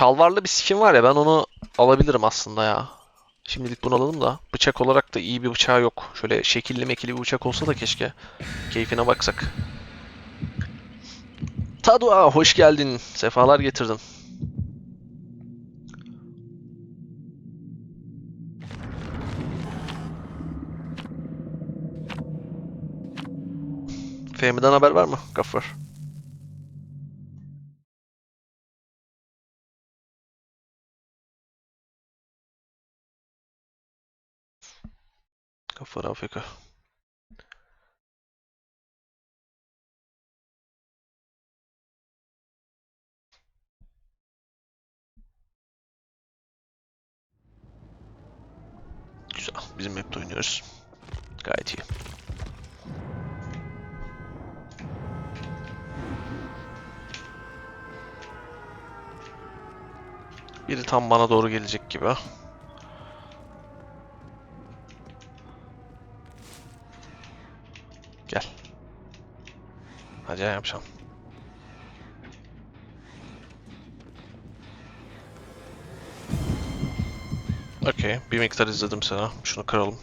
Şalvarlı bir skin var ya ben onu alabilirim aslında ya. Şimdilik bunu alalım da. Bıçak olarak da iyi bir bıçağı yok. Şöyle şekilli mekili bir bıçak olsa da keşke. Keyfine baksak. Tadua hoş geldin. Sefalar getirdin. Fehmi'den haber var mı? Gaffar. Gaffar Afrika. Güzel. Bizim map'te oynuyoruz. Gayet iyi. Biri tam bana doğru gelecek gibi. Ya yapacağım. Okey. Bir miktar izledim sana. Şunu kıralım.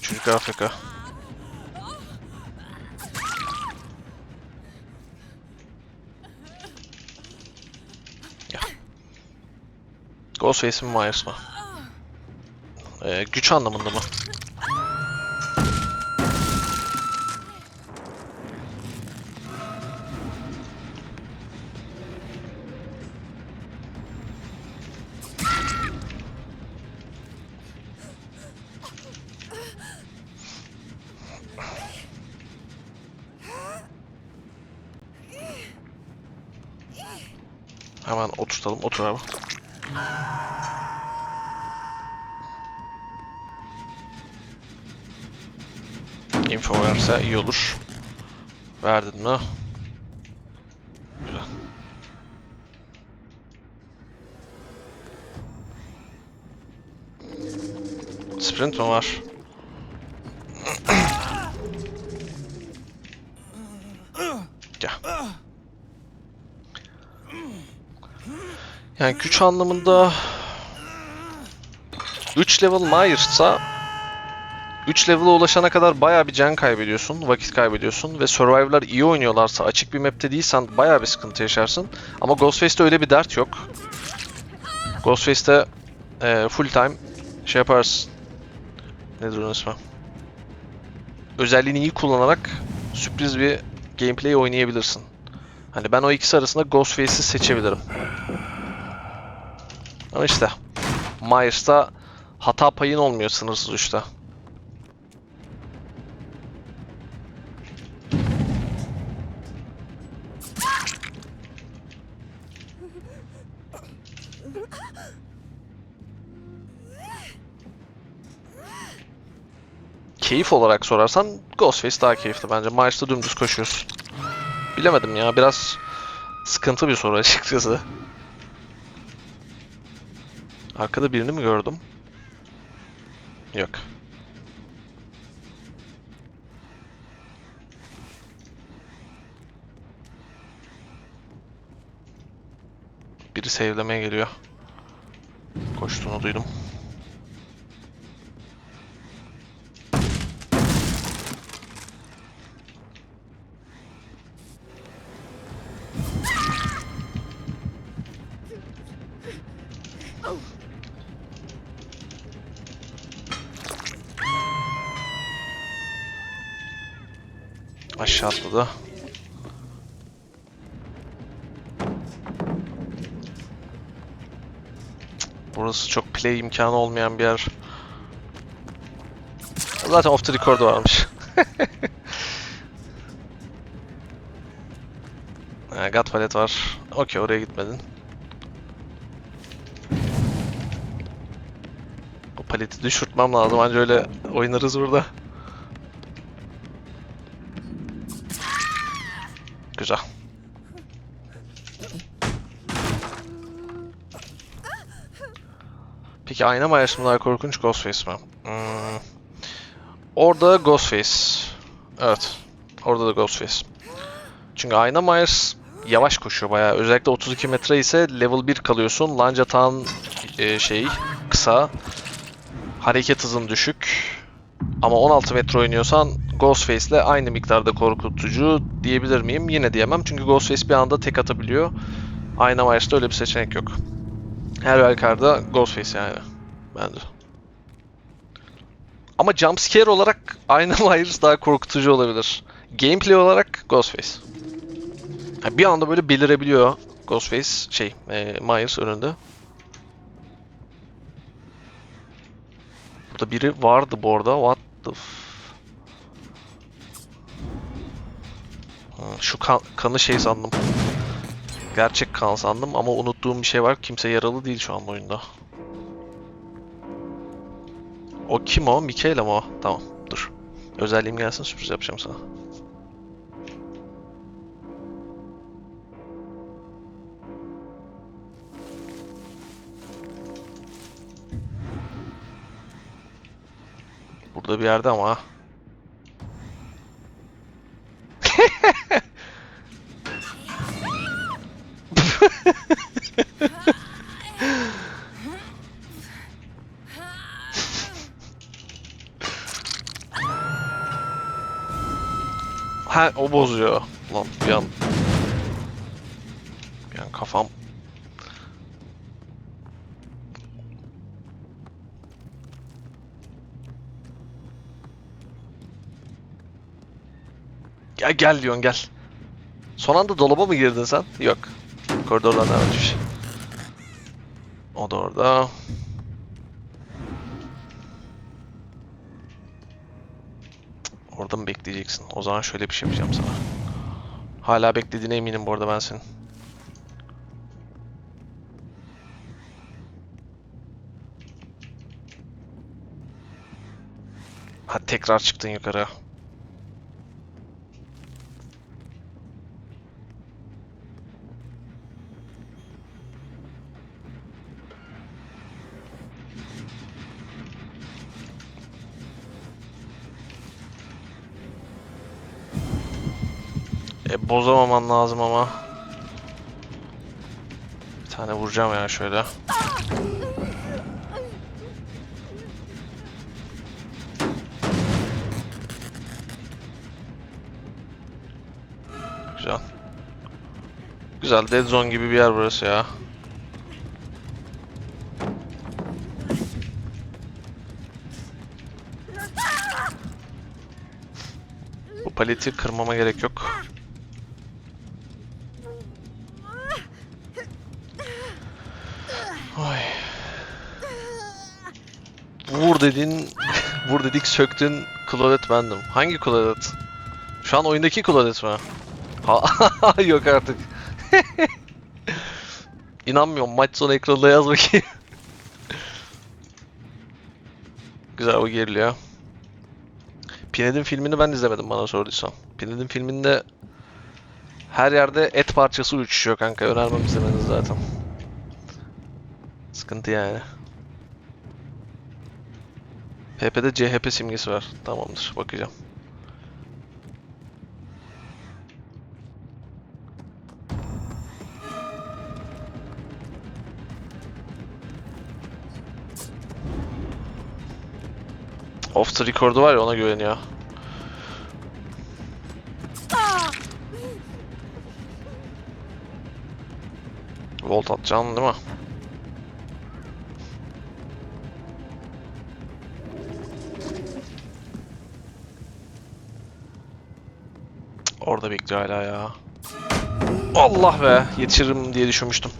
Çocuk AFK. Ya. Ghostface mi Myers mı? Ee, güç anlamında mı? Hemen oturtalım. Otur abi. Info verse iyi olur. Verdin mi? Güzel. Sprint mi var? Gel. Yani güç anlamında 3 level Myers'sa 3 level'a ulaşana kadar bayağı bir can kaybediyorsun, vakit kaybediyorsun ve Survivor'lar iyi oynuyorlarsa, açık bir map'te değilsen bayağı bir sıkıntı yaşarsın. Ama Ghostface'te öyle bir dert yok. Ghostface'te e, full time şey yaparsın. Nedir onun ismi? Özelliğini iyi kullanarak sürpriz bir gameplay oynayabilirsin. Hani ben o ikisi arasında Ghostface'i seçebilirim. Ama işte Myers'ta hata payın olmuyor sınırsız uçta. Keyif olarak sorarsan Ghostface daha keyifli bence. Myers'ta dümdüz koşuyorsun. Bilemedim ya biraz sıkıntı bir soru açıkçası. Arkada birini mi gördüm? Yok. Biri save'lemeye geliyor. Koştuğunu duydum. Aşağı atladı. Burası çok play imkanı olmayan bir yer. Zaten off the record varmış. ha, God Palette var. Okey oraya gitmedin. O paleti düşürtmem lazım anca öyle oynarız burada. Güzel. Peki ayna mı daha korkunç Ghostface mi? Hmm. Orada Ghostface. Evet. Orada da Ghostface. Çünkü Ayna Myers yavaş koşuyor bayağı. Özellikle 32 metre ise level 1 kalıyorsun. Lanca atağın e, şey kısa. Hareket hızın düşük. Ama 16 metre oynuyorsan Ghostface ile aynı miktarda korkutucu diyebilir miyim? Yine diyemem. Çünkü Ghostface bir anda tek atabiliyor. Ayna Myers'ta öyle bir seçenek yok. Her halükarda Ghostface yani. Bence. Ama jumpscare olarak Ayna Myers daha korkutucu olabilir. Gameplay olarak Ghostface. Ha, bir anda böyle belirebiliyor Ghostface şey e, Myers önünde. Burada biri vardı bu arada. What the f- Şu kan- kanı şey sandım. Gerçek kan sandım ama unuttuğum bir şey var. Kimse yaralı değil şu an oyunda. O kim o? Mikaela mı o? Tamam dur. Özelliğim gelsin sürpriz yapacağım sana. Burada bir yerde ama. ha. Bozuyor. Lan bir an. Bir an kafam. Gel gel diyorsun gel. Son anda dolaba mı girdin sen? Yok. Koridordan devam etmiş. O da. Orada bekleyeceksin? O zaman şöyle bir şey yapacağım sana. Hala beklediğine eminim bu arada ben senin. Ha tekrar çıktın yukarı. Bozamaman lazım ama. Bir tane vuracağım ya şöyle. Güzel. Güzel dead zone gibi bir yer burası ya. Paleti kırmama gerek yok. Vur dedin, vur dedik söktün Claudette bendim. Hangi Claudette? Şu an oyundaki Claudette mi? Ha, yok artık. İnanmıyorum maç sonu ekranında yaz bakayım. Güzel o geriliyor. Pinhead'in filmini ben izlemedim bana sorduysan. Pinhead'in filminde her yerde et parçası uçuşuyor kanka. Önermem izlemeniz zaten. Sıkıntı yani. PP'de CHP simgesi var. Tamamdır. Bakacağım. Off the record'u var ya ona güveniyor. Volt atacaksın değil mi? Orada bekliyor hala ya. Allah be! Yetişiririm diye düşünmüştüm.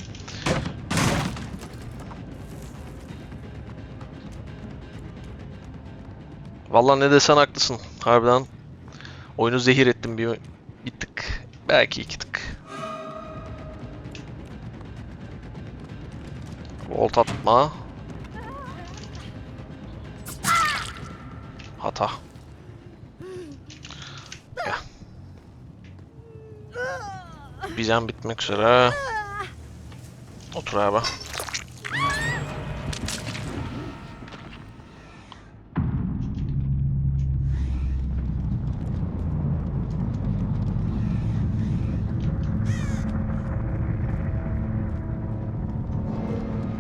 Vallahi ne desen haklısın. Harbiden oyunu zehir ettim bir, bir tık. Belki iki tık. Volt atma. Hata. Vizem bitmek üzere. Otur abi.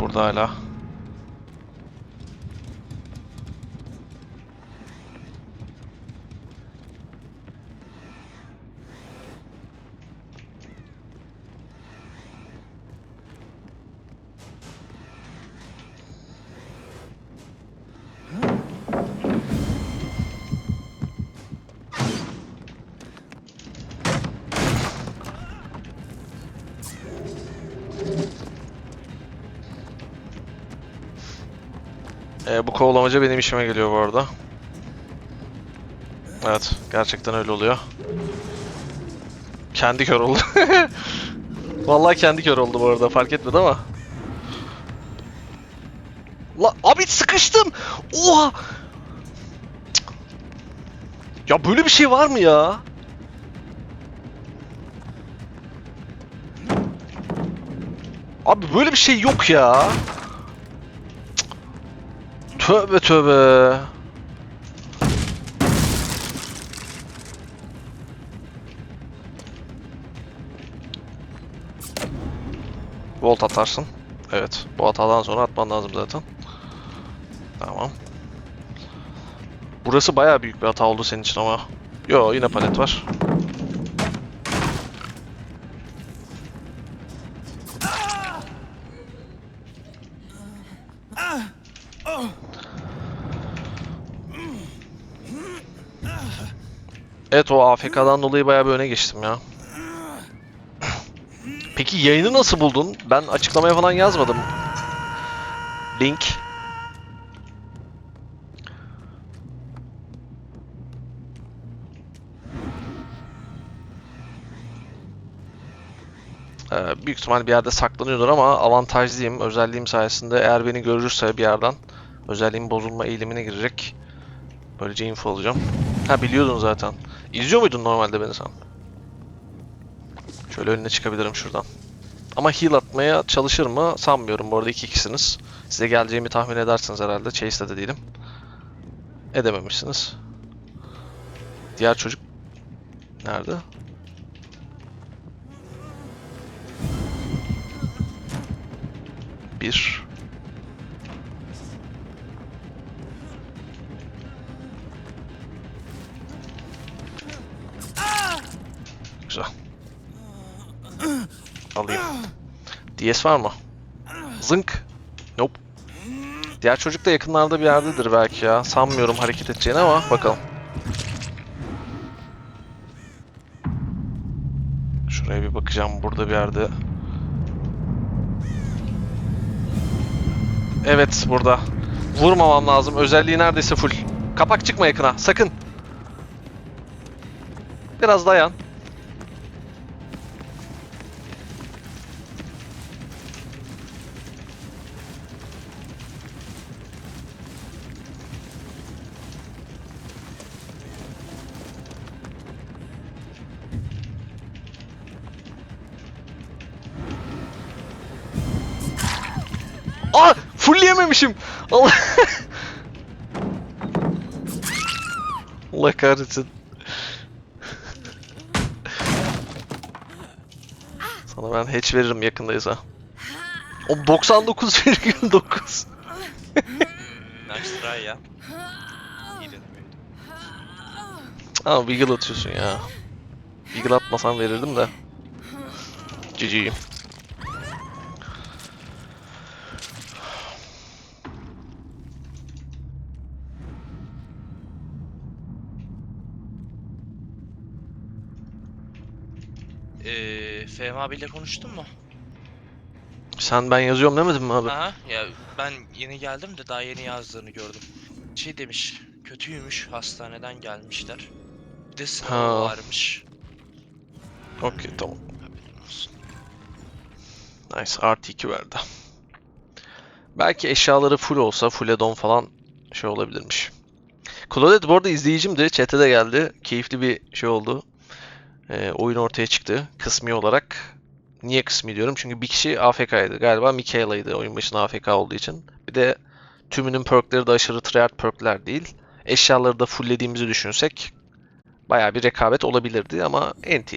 Burada hala Ee, bu kovalamaca benim işime geliyor bu arada. Evet, gerçekten öyle oluyor. Kendi kör oldu. Vallahi kendi kör oldu bu arada, fark etmedi ama. La abi sıkıştım. Oha! Ya böyle bir şey var mı ya? Abi böyle bir şey yok ya. Tövbe tövbe. Volt atarsın. Evet. Bu hatadan sonra atman lazım zaten. Tamam. Burası bayağı büyük bir hata oldu senin için ama. Yo yine palet var. Evet o AFK'dan dolayı bayağı bir öne geçtim ya. Peki yayını nasıl buldun? Ben açıklamaya falan yazmadım. Link. Ee, büyük ihtimal bir yerde saklanıyordur ama avantajlıyım. Özelliğim sayesinde eğer beni görürse bir yerden özelliğin bozulma eğilimine girecek. Böylece info alacağım. Ha biliyordun zaten. İzliyor muydun normalde beni sen? Şöyle önüne çıkabilirim şuradan. Ama heal atmaya çalışır mı sanmıyorum. Bu arada iki kişisiniz. Size geleceğimi tahmin edersiniz herhalde. Chase'de de değilim. Edememişsiniz. Diğer çocuk nerede? Bir. Güzel. Alayım. DS var mı? Zınk. Nope. Diğer çocuk da yakınlarda bir yerdedir belki ya. Sanmıyorum hareket edeceğini ama bakalım. Şuraya bir bakacağım burada bir yerde. Evet burada. Vurmamam lazım. Özelliği neredeyse full. Kapak çıkma yakına. Sakın. Biraz dayan. Fullleyememişim. Allah. Allah kahretsin. Sana ben hatch veririm yakındayız ha. O 99,9. Nice try ya. Ama Beagle atıyorsun ya. Beagle atmasan verirdim de. GG'yim. Ee, Fehmi abiyle konuştun mu? Sen ben yazıyorum demedin mi abi? Aha ya ben yeni geldim de daha yeni yazdığını gördüm. Şey demiş kötüymüş hastaneden gelmişler. Bir de sınavı Ha. varmış. Okey tamam. Haberin olsun. Nice artı 2 verdi. Belki eşyaları full olsa full add-on falan şey olabilirmiş. Claudette bu arada izleyicimdi. Chat'e de geldi. Keyifli bir şey oldu. Ee, oyun ortaya çıktı. Kısmi olarak. Niye kısmi diyorum? Çünkü bir kişi AFK'ydı. Galiba Michaela'ydı oyun başında AFK olduğu için. Bir de tümünün perkleri de aşırı tryhard perkler değil. Eşyaları da fulllediğimizi düşünsek bayağı bir rekabet olabilirdi ama NT.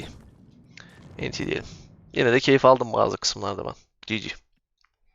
NT diyelim. Yine de keyif aldım bazı kısımlarda ben. GG.